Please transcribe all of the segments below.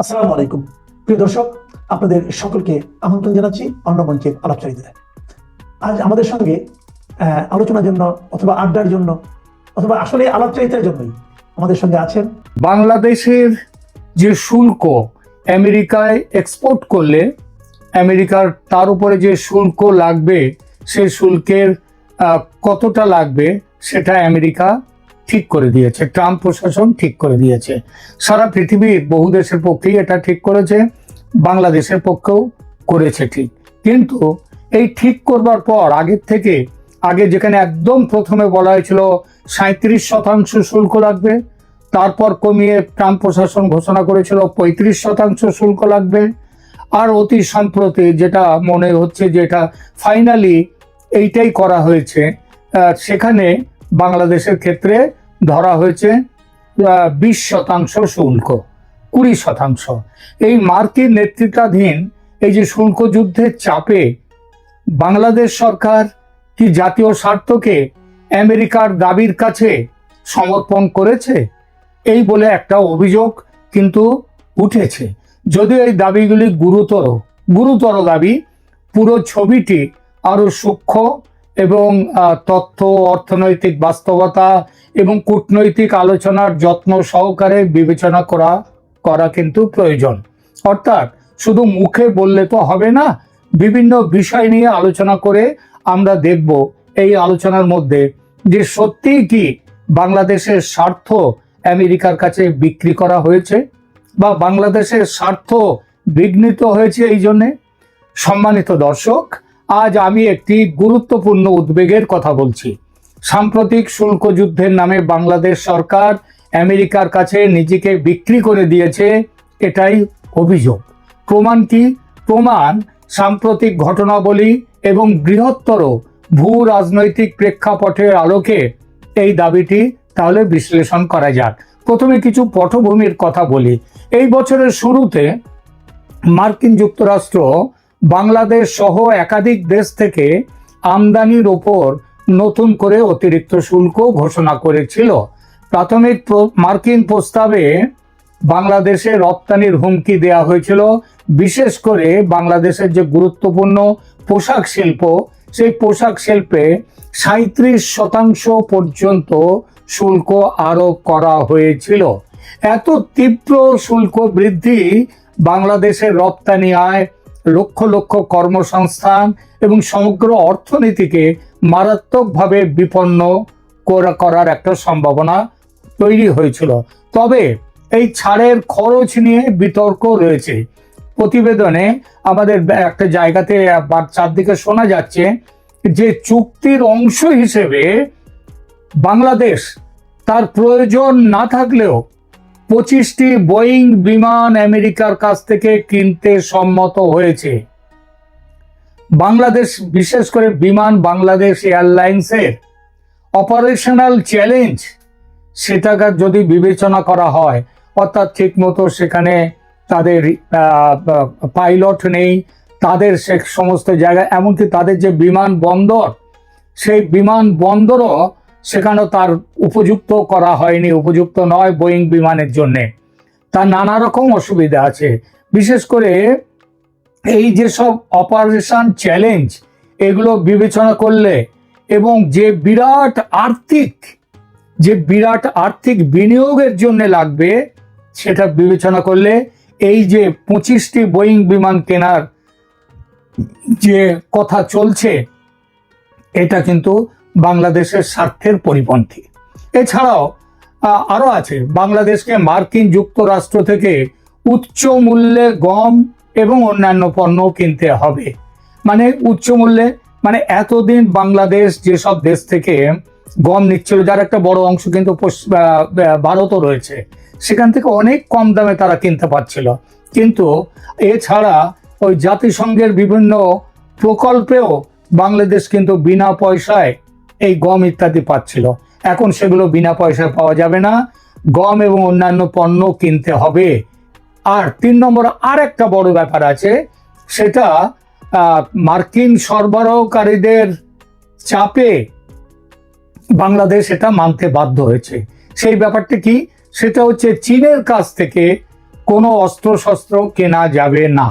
আসসালামু আলাইকুম। প্রিয় দর্শক, আপনাদের সকলকে আমন্ত্রণ জানাচ্ছি অন্য মঞ্চের আলাপচারিতায়। আজ আমাদের সঙ্গে আলোচনার জন্য অথবা আড্ডার জন্য অথবা আসলে আলাপচারিতার জন্যই আমাদের সঙ্গে আছেন বাংলাদেশের যে শুল্ক আমেরিকায় এক্সপোর্ট করলে, আমেরিকার তার উপরে যে শুল্ক লাগবে সেই শুল্কের কতটা লাগবে, সেটা আমেরিকা ঠিক করে দিয়েছে, ট্রাম্প প্রশাসন ঠিক করে দিয়েছে। সারা পৃথিবীর বহু দেশের পক্ষেই এটা ঠিক করেছে, বাংলাদেশের পক্ষেও করেছে ঠিক। কিন্তু এই ঠিক করবার পর, আগের থেকে, আগে যেখানে একদম প্রথমে বলা হয়েছিল সাঁত্রিশ শতাংশ শুল্ক লাগবে, তারপর কমিয়ে ট্রাম্প প্রশাসন ঘোষণা করেছিল পঁয়ত্রিশ শতাংশ শুল্ক লাগবে, আর অতি সম্প্রতি যেটা মনে হচ্ছে যেটা ফাইনালি এইটাই করা হয়েছে সেখানে বাংলাদেশের ক্ষেত্রে ধরা হয়েছে বিশ শতাংশ শুল্ক, কুড়ি শতাংশ। এই মার্কিন নেতৃত্বাধীন এই যে শুল্ক যুদ্ধের চাপে বাংলাদেশ সরকার কি জাতীয় স্বার্থকে আমেরিকার দাবির কাছে সমর্পণ করেছে? এই বলে একটা অভিযোগ কিন্তু উঠেছে। যদিও এই দাবিগুলি গুরুতর গুরুতর দাবি, পুরো ছবিটি আরও সূক্ষ্ম এবং তথ্য, অর্থনৈতিক বাস্তবতা এবং কূটনৈতিক আলোচনার যত্ন সহকারে বিবেচনা করা করা কিন্তু প্রয়োজন। অর্থাৎ শুধু মুখে বললে তো হবে না, বিভিন্ন বিষয় নিয়ে আলোচনা করে আমরা দেখব এই আলোচনার মধ্যে যে সত্যিই কি বাংলাদেশের স্বার্থ আমেরিকার কাছে বিক্রি করা হয়েছে বা বাংলাদেশের স্বার্থ বিঘ্নিত হয়েছে এই জন্যে। সম্মানিত দর্শক আজ আমি একটি গুরুত্বপূর্ণ উদ্বেগের কথা বলছি। সাম্প্রতিক শুল্ক যুদ্ধের নামে বাংলাদেশ সরকার আমেরিকার কাছে নিজেকে বিক্রি করে দিয়েছে, এটাই অভিযোগ। প্রমাণ কি? প্রমাণ সাম্প্রতিক ঘটনাবলী এবং বৃহত্তর ভূ রাজনৈতিক প্রেক্ষাপটের আলোকে এই দাবিটি তাহলে বিশ্লেষণ করা যাক। প্রথমে কিছু পটভূমির কথা বলি। এই বছরের শুরুতে মার্কিন যুক্তরাষ্ট্র বাংলাদেশ সহ একাধিক দেশ থেকে আমদানির ওপর নতুন করে অতিরিক্ত শুল্ক ঘোষণা করেছিল। প্রাথমিক মার্কিন প্রস্তাবে বাংলাদেশে রপ্তানির হুমকি দেওয়া হয়েছিল। বিশেষ করে বাংলাদেশের যে গুরুত্বপূর্ণ পোশাক শিল্প, সেই পোশাক শিল্পে সাঁত্রিশ শতাংশ পর্যন্ত শুল্ক আরোপ করা হয়েছিল। এত তীব্র শুল্ক বৃদ্ধি বাংলাদেশের রপ্তানি আয় লক্ষ লক্ষ কর্মসংস্থান এবং সমগ্র অর্থনীতিকে মারাত্মকভাবে বিপন্ন করা- করার একটা সম্ভাবনা তৈরি হয়েছিল। তবে এই ছাড়ের খরচ নিয়ে বিতর্ক রয়েছে। প্রতিবেদনে আমাদের একটা জায়গাতে চারদিকে শোনা যাচ্ছে যে চুক্তির অংশ হিসেবে বাংলাদেশ তার প্রয়োজন না থাকলেও পঁচিশটি বোয়িং বিমান আমেরিকার কাছ থেকে কিনতে সম্মত হয়েছে। বাংলাদেশ, বিশেষ করে বিমান বাংলাদেশ এয়ারলাইন্সের অপারেশনাল চ্যালেঞ্জ, সেটাকে যদি বিবেচনা করা হয়, অর্থাৎ ঠিকমতো সেখানে তাদের পাইলট নেই, তাদের সে, সমস্ত জায়গায় এমনকি তাদের যে বিমান বন্দর, সেই বিমান বন্দরও সেখানে তার উপযুক্ত করা হয়নি, উপযুক্ত নয় বোয়িং বিমানের জন্যে। তার নানা রকম অসুবিধা আছে। বিশেষ করে এই যে সব অপারেশন চ্যালেঞ্জ, এগুলো বিবেচনা করলে এবং যে বিরাট আর্থিক, যে বিরাট আর্থিক বিনিয়োগের জন্য লাগবে, সেটা বিবেচনা করলে এই যে পঁচিশটি বোয়িং বিমান কেনার যে কথা চলছে, এটা কিন্তু বাংলাদেশের স্বার্থের পরিপন্থী। এছাড়াও আহ, আরও আছে। বাংলাদেশকে মার্কিন যুক্তরাষ্ট্র থেকে উচ্চ মূল্যে গম এবং অন্যান্য পণ্য কিনতে হবে। মানে উচ্চ মূল্যে মানে এতদিন বাংলাদেশ যেসব দেশ থেকে গম নিচ্ছিল যার একটা বড় অংশ কিন্তু ভারতও রয়েছে সেখান থেকে অনেক কম দামে তারা কিনতে পারছিল। কিন্তু এছাড়া ওই জাতিসংঘের বিভিন্ন প্রকল্পেও বাংলাদেশ কিন্তু বিনা পয়সায় এই গম ইত্যাদি পাচ্ছিল। এখন সেগুলো বিনা পয়সায় পাওয়া যাবে না। গম এবং অন্যান্য পণ্য কিনতে হবে। আর তিন নম্বর আর একটা বড় ব্যাপার আছে, সেটা মার্কিন সরবরাহকারীদের চাপে বাংলাদেশ এটা মানতে বাধ্য হয়েছে। সেই ব্যাপারটা কি? সেটা হচ্ছে চীনের কাছ থেকে কোনো অস্ত্রশস্ত্র কেনা যাবে না।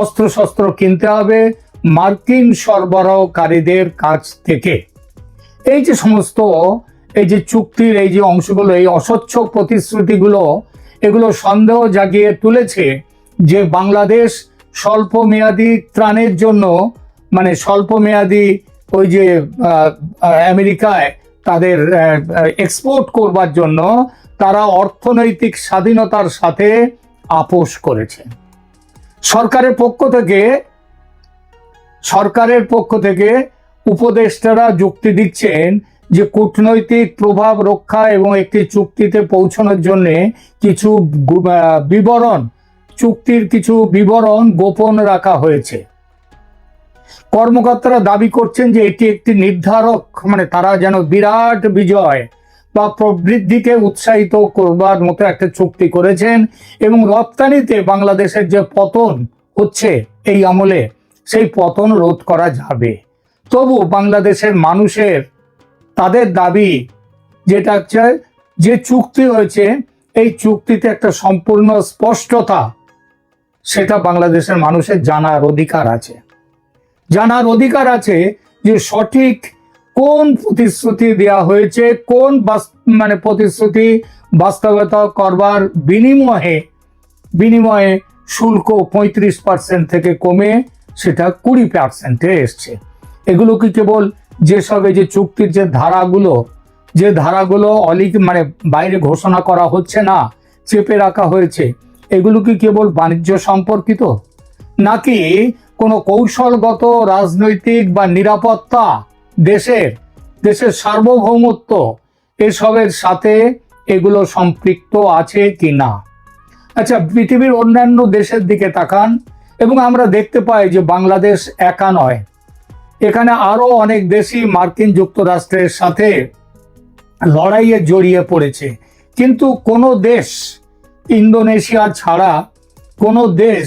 অস্ত্রশস্ত্র কিনতে হবে মার্কিন সরবরাহকারীদের কাছ থেকে। এই যে সমস্ত, এই যে চুক্তির এই যে অংশগুলো, এই অস্বচ্ছ প্রতিশ্রুতিগুলো, এগুলো সন্দেহ জাগিয়ে তুলেছে যে বাংলাদেশ স্বল্প মেয়াদি ত্রাণের জন্য মানে স্বল্প মেয়াদী ওই যে আমেরিকায় তাদের এক্সপোর্ট করবার জন্য তারা অর্থনৈতিক স্বাধীনতার সাথে আপোষ করেছে। সরকারের পক্ষ থেকে, সরকারের পক্ষ থেকে উপদেষ্টারা যুক্তি দিচ্ছেন যে কূটনৈতিক প্রভাব রক্ষা এবং একটি চুক্তিতে পৌঁছানোর জন্য কিছু বিবরণ, চুক্তির কিছু বিবরণ গোপন রাখা হয়েছে। কর্মকর্তারা দাবি করছেন যে এটি একটি নির্ধারক মানে তারা যেন বিরাট বিজয় বা প্রবৃদ্ধিকে উৎসাহিত করবার মতো একটা চুক্তি করেছেন এবং রপ্তানিতে বাংলাদেশের যে পতন হচ্ছে এই আমলে, সেই পতন রোধ করা যাবে। তবু বাংলাদেশের মানুষের, তাদের দাবি যেটা হচ্ছে, যে চুক্তি হয়েছে, এই চুক্তিতে একটা সম্পূর্ণ স্পষ্টতা, সেটা বাংলাদেশের মানুষের জানার অধিকার আছে। জানার অধিকার আছে যে সঠিক কোন প্রতিশ্রুতি দেওয়া হয়েছে, কোন মানে প্রতিশ্রুতি বাস্তবতা করবার বিনিময়ে বিনিময়ে শুল্ক পঁয়ত্রিশ পার্সেন্ট থেকে কমে সেটা কুড়ি পার্সেন্টে এসছে। এগুলো কি কেবল যেসব এই যে চুক্তির যে ধারাগুলো যে ধারাগুলো অলিক মানে বাইরে ঘোষণা করা হচ্ছে না, চেপে রাখা হয়েছে, এগুলো কি কেবল বাণিজ্য সম্পর্কিত? নাকি কোনো কৌশলগত, রাজনৈতিক বা নিরাপত্তা দেশের দেশের সার্বভৌমত্ব এসবের সাথে এগুলো সম্পৃক্ত আছে কি না? আচ্ছা পৃথিবীর অন্যান্য দেশের দিকে তাকান, এবং আমরা দেখতে পাই যে বাংলাদেশ একা নয়। এখানে আরও অনেক দেশই মার্কিন যুক্তরাষ্ট্রের সাথে লড়াইয়ে জড়িয়ে পড়েছে। কিন্তু কোনো দেশ ইন্দোনেশিয়া ছাড়া কোনো দেশ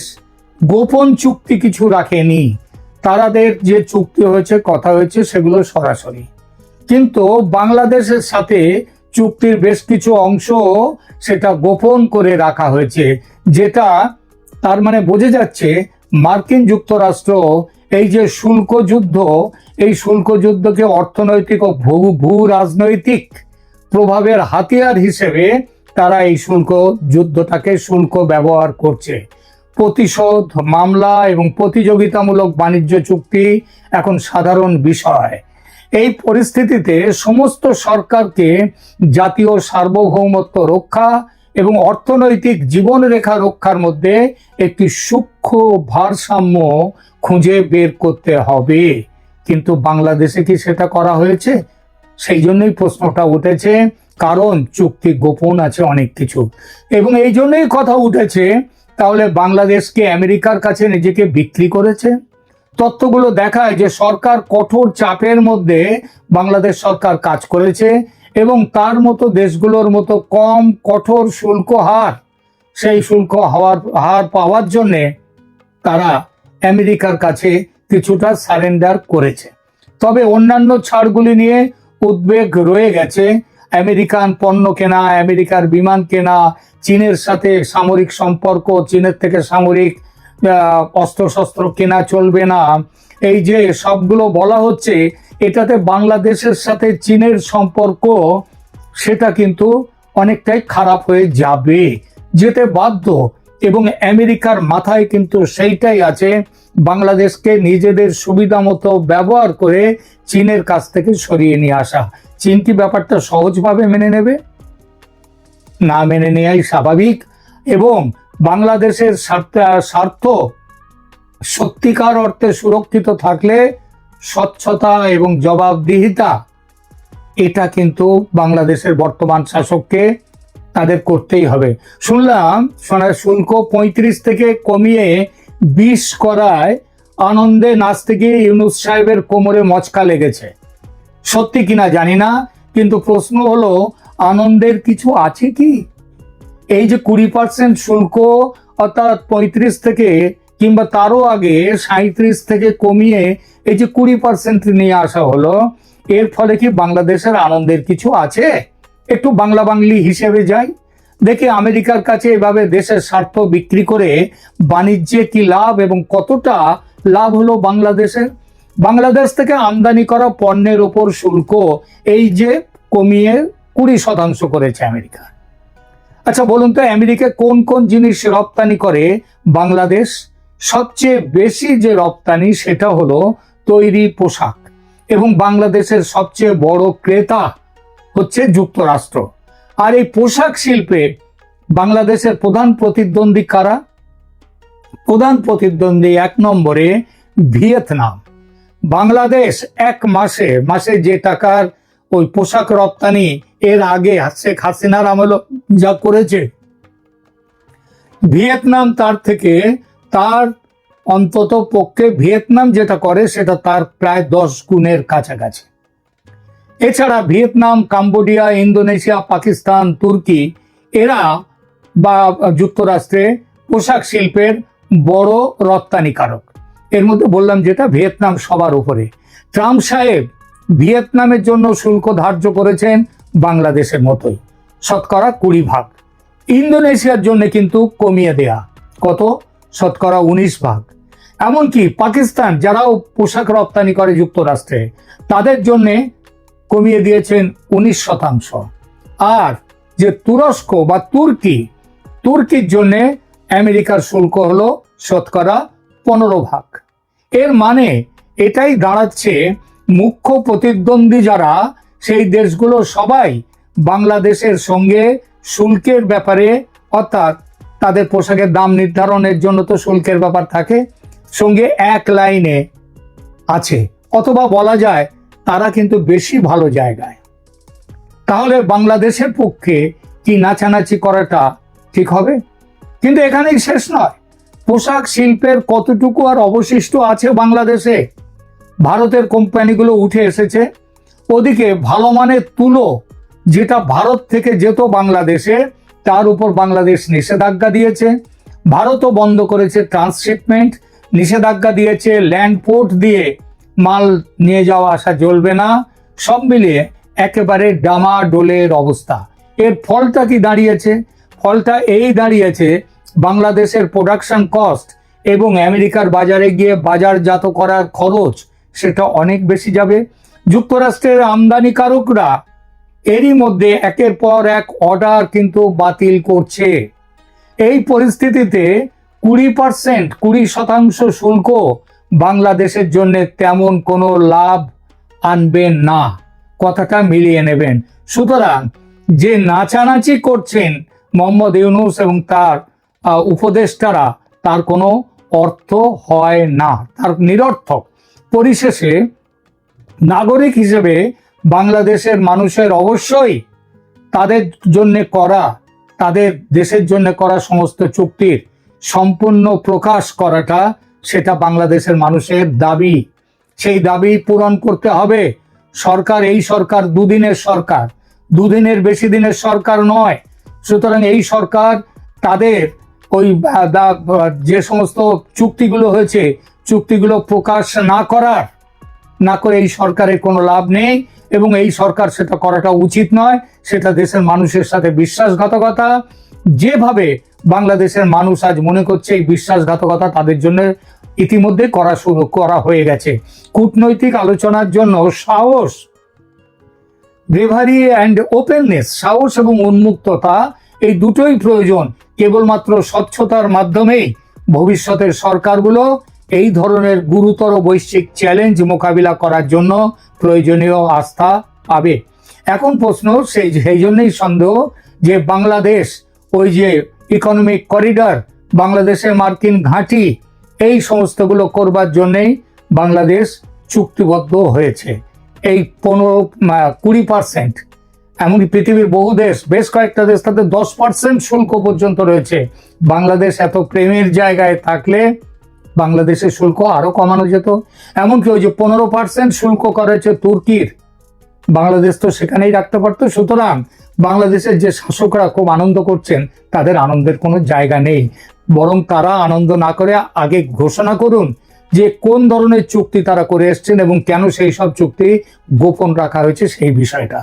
গোপন চুক্তি কিছু রাখেনি। তারাদের যে চুক্তি হয়েছে, কথা হয়েছে, সেগুলো সরাসরি। কিন্তু বাংলাদেশের সাথে চুক্তির বেশ কিছু অংশ সেটা গোপন করে রাখা হয়েছে, যেটা তার মানে বোঝা যাচ্ছে মার্কিন যুক্তরাষ্ট্র এই যে শুল্ক যুদ্ধ, এই শুল্ক যুদ্ধকে অর্থনৈতিক ও ভূ ভূ রাজনৈতিক প্রভাবের হাতিয়ার হিসেবে তারা এই শুল্ক যুদ্ধটাকে শুল্ক ব্যবহার করছে। প্রতিশোধ, মামলা এবং প্রতিযোগিতামূলক বাণিজ্য চুক্তি এখন সাধারণ বিষয়। এই পরিস্থিতিতে সমস্ত সরকারকে জাতীয় সার্বভৌমত্ব রক্ষা এবং অর্থনৈতিক জীবনরেখা রক্ষার মধ্যে একটি সূক্ষ্ম ভারসাম্য খুঁজে বের করতে হবে। কিন্তু বাংলাদেশে কি সেটা করা হয়েছে? সেই জন্যই প্রশ্নটা উঠেছে, কারণ চুক্তি গোপন আছে অনেক কিছু। এবং এই জন্যই কথা উঠেছে, তাহলে বাংলাদেশকে আমেরিকার কাছে নিজেকে বিক্রি করেছে? তথ্যগুলো দেখায় যে সরকার কঠোর চাপের মধ্যে বাংলাদেশ সরকার কাজ করেছে এবং তার মতো দেশগুলোর মতো কম, কঠোর, শুল্ক হার, সেই শুল্ক হওয়ার, হার পাওয়ার জন্যে তারা আমেরিকার কাছে কিছুটা সারেন্ডার করেছে। তবে অন্যান্য ছাড়গুলি নিয়ে উদ্বেগ রয়ে গেছে। আমেরিকান পণ্য কেনা, আমেরিকার বিমান কেনা, চীনের সাথে সামরিক সম্পর্ক, চীনের থেকে সামরিক অস্ত্রশস্ত্র কেনা চলবে না। এই যে সবগুলো বলা হচ্ছে এটাতে বাংলাদেশের সাথে চীনের সম্পর্ক, সেটা কিন্তু অনেকটাই খারাপ হয়ে যাবে, যেতে বাধ্য। এবং আমেরিকার মাথায় কিন্তু সেইটাই আছে, বাংলাদেশকে নিজেদের সুবিধা মতো ব্যবহার করে চীনের কাছ থেকে সরিয়ে নিয়ে আসা। চীন কি ব্যাপারটা সহজভাবে মেনে নেবে? না মেনে নেওয়াই স্বাভাবিক। এবং বাংলাদেশের স্বার্থ স্বার্থ সত্যিকার অর্থে সুরক্ষিত থাকলে স্বচ্ছতা এবং জবাবদিহিতা, এটা কিন্তু বাংলাদেশের বর্তমান শাসককে তাদের করতেই হবে। শুনলাম সোনার শুল্ক পঁয়ত্রিশ থেকে কমিয়ে বিশ করায় আনন্দে নাচতে গিয়ে ইউনুস সাহেবের কোমরে মচকা লেগেছে। সত্যি কিনা জানি না, কিন্তু প্রশ্ন হলো, আনন্দের কিছু আছে কি? এই যে কুড়ি পার্সেন্ট শুল্ক, অর্থাৎ পঁয়ত্রিশ থেকে কিংবা তারও আগে সাঁত্রিশ থেকে কমিয়ে এই যে কুড়ি পার্সেন্ট নিয়ে আসা হলো, এর ফলে কি বাংলাদেশের আনন্দের কিছু আছে? একটু বাংলা বাংলি হিসেবে যাই। দেখি আমেরিকার কাছে এভাবে দেশের স্বার্থ বিক্রি করে বাণিজ্যে কি লাভ এবং কতটা লাভ হলো বাংলাদেশের? বাংলাদেশ থেকে আমদানি করা পণ্যের ওপর শুল্ক এই যে কমিয়ে কুড়ি শতাংশ করেছে আমেরিকা। আচ্ছা বলুন তো, আমেরিকা কোন কোন জিনিস রপ্তানি করে বাংলাদেশ? সবচেয়ে বেশি যে রপ্তানি সেটা হলো তৈরি পোশাক। এবং বাংলাদেশের সবচেয়ে বড় ক্রেতা হচ্ছে যুক্তরাষ্ট্র। আর এই পোশাক শিল্পে বাংলাদেশের প্রধান প্রতিদ্বন্দ্বী কারা? প্রধান প্রতিদ্বন্দ্বী এক নম্বরে ভিয়েতনাম। বাংলাদেশ এক মাসে মাসে যে টাকার ওই পোশাক রপ্তানি এর আগে শেখ হাসিনার আমল যা করেছে, ভিয়েতনাম তার থেকে তার অন্তত পক্ষে ভিয়েতনাম যেটা করে সেটা তার প্রায় দশ গুণের কাছাকাছি। এছাড়া ভিয়েতনাম, কাম্বোডিয়া, ইন্দোনেশিয়া, পাকিস্তান, তুর্কি, এরা বা যুক্তরাষ্ট্রে পোশাক শিল্পের বড় রপ্তানিকারক। এর মধ্যে বললাম যেটা, ভিয়েতনাম সবার উপরে। ট্রাম্প সাহেব ভিয়েতনামের জন্য শুল্ক ধার্য করেছেন বাংলাদেশের মতোই। শতকরা কুড়ি ভাগ। ইন্দোনেশিয়ার জন্য কিন্তু কমিয়ে দেয়া। কত? শতকরা উনিশ ভাগ। এমনকি পাকিস্তান, যারাও পোশাক রপ্তানি করে যুক্তরাষ্ট্রে, তাদের জন্য কমিয়ে দিয়েছেন উনিশ শতাংশ। আর যে তুরস্ক বা তুর্কি, তুর্কির জন্যে আমেরিকার শুল্ক হলো শতকরা পনেরো ভাগ। এর মানে এটাই দাঁড়াচ্ছে মুখ্য প্রতিদ্বন্দ্বী যারা, সেই দেশগুলো সবাই বাংলাদেশের সঙ্গে শুল্কের ব্যাপারে অর্থাৎ তাদের পোশাকের দাম নির্ধারণের জন্য তো শুল্কের ব্যাপার থাকে। সঙ্গে এক লাইনে আছে, অথবা বলা যায় তারা কিন্তু বেশি ভালো জায়গায়। তাহলে বাংলাদেশের পক্ষে কি নাচানাচি করাটা ঠিক হবে? কিন্তু এখানেই শেষ নয়। পোশাক শিল্পের কতটুকু আর অবশিষ্ট আছে বাংলাদেশে? ভারতের কোম্পানিগুলো উঠে এসেছে। ওদিকে ভালো মানের তুলো যেটা ভারত থেকে যেত বাংলাদেশে তার উপর বাংলাদেশ নিষেধাজ্ঞা দিয়েছে, ভারতও বন্ধ করেছে ট্রান্সশিপমেন্ট, নিষেধাজ্ঞা দিয়েছে ল্যান্ড পোর্ট দিয়ে মাল নিয়ে যাওয়া আসা চলবে না, সব মিলিয়ে একেবারে ডামাডোলের অবস্থা। এর ফলটা কি দাঁড়িয়েছে? ফলটা এই দাঁড়িয়েছে, বাংলাদেশের প্রোডাকশন কস্ট এবং আমেরিকার বাজারে গিয়ে বাজারজাত করার খরচ, সেটা অনেক বেশি যাবে। যুক্তরাষ্ট্রের আমদানিকারকরা এরই মধ্যে একের পর এক অর্ডার কিন্তু বাতিল করছে। এই পরিস্থিতিতে কুড়ি পার্সেন্ট কুড়ি শতাংশ শুল্ক বাংলাদেশের জন্য তেমন কোনো লাভ আনবেন না। কথাটা মিলিয়ে নেবেন। সুতরাং যে নাচানাচি করছেন মোহাম্মদ ইউনুস এবং তার উপদেষ্টারা, তার কোনো অর্থ হয় না। তার নিরর্থক। পরিশেষে নাগরিক হিসেবে বাংলাদেশের মানুষের অবশ্যই তাদের জন্য করা, তাদের দেশের জন্য করা সমস্ত চুক্তির সম্পূর্ণ প্রকাশ করাটা সেটা বাংলাদেশের মানুষের দাবি। সেই দাবি পূরণ করতে হবে। সরকার এই সরকার দুদিনের সরকার, দুদিনের বেশি দিনের সরকার নয়। সুতরাং এই সরকার তাদের ওই যে সমস্ত চুক্তিগুলো হয়েছে, চুক্তিগুলো প্রকাশ না করার, না করে এই সরকারের কোনো লাভ নেই। এবং এই সরকার সেটা করাটা উচিত নয়। সেটা দেশের মানুষের সাথে বিশ্বাসঘাতকতা। যেভাবে বাংলাদেশের মানুষ আজ মনে করছে এই বিশ্বাসঘাতকতা তাদের জন্য ইতিমধ্যে করা শুরু, করা হয়ে গেছে। কূটনৈতিক আলোচনার জন্য সাহস ব্রেভারি অ্যান্ড ওপেননেস সাহস এবং উন্মুক্ততা এই দুটোই প্রয়োজন। কেবলমাত্র স্বচ্ছতার মাধ্যমেই ভবিষ্যতের সরকারগুলো এই ধরনের গুরুতর বৈশ্বিক চ্যালেঞ্জ মোকাবিলা করার জন্য প্রয়োজনীয় আস্থা পাবে। এখন প্রশ্ন সেই সেই জন্যই সন্দেহ যে বাংলাদেশ, ওই যে ইকোনমিক করিডর বাংলাদেশের মার্কিন ঘাঁটি, এই সমস্তগুলো করবার জন্যেই বাংলাদেশ চুক্তিবদ্ধ হয়েছে। এই পনেরো কুড়ি পার্সেন্ট এমনকি পৃথিবীর বহু দেশ, বেশ কয়েকটা দেশ তাতে দশ পার্সেন্ট শুল্ক পর্যন্ত রয়েছে। বাংলাদেশ এত প্রেমের জায়গায় থাকলে বাংলাদেশের শুল্ক আরও কমানো যেত। এমনকি ওই যে পনেরো পার্সেন্ট শুল্ক করেছে তুর্কির। বাংলাদেশ তো সেখানেই রাখতে পারতো। সুতরাং বাংলাদেশের যে শাসকরা খুব আনন্দ করছেন, তাদের আনন্দের কোনো জায়গা নেই। বরং তারা আনন্দ না করে আগে ঘোষণা করুন যে কোন ধরনের চুক্তি তারা করে এসছেন এবং কেন সেই সব চুক্তি গোপন রাখা হয়েছে সেই বিষয়টা।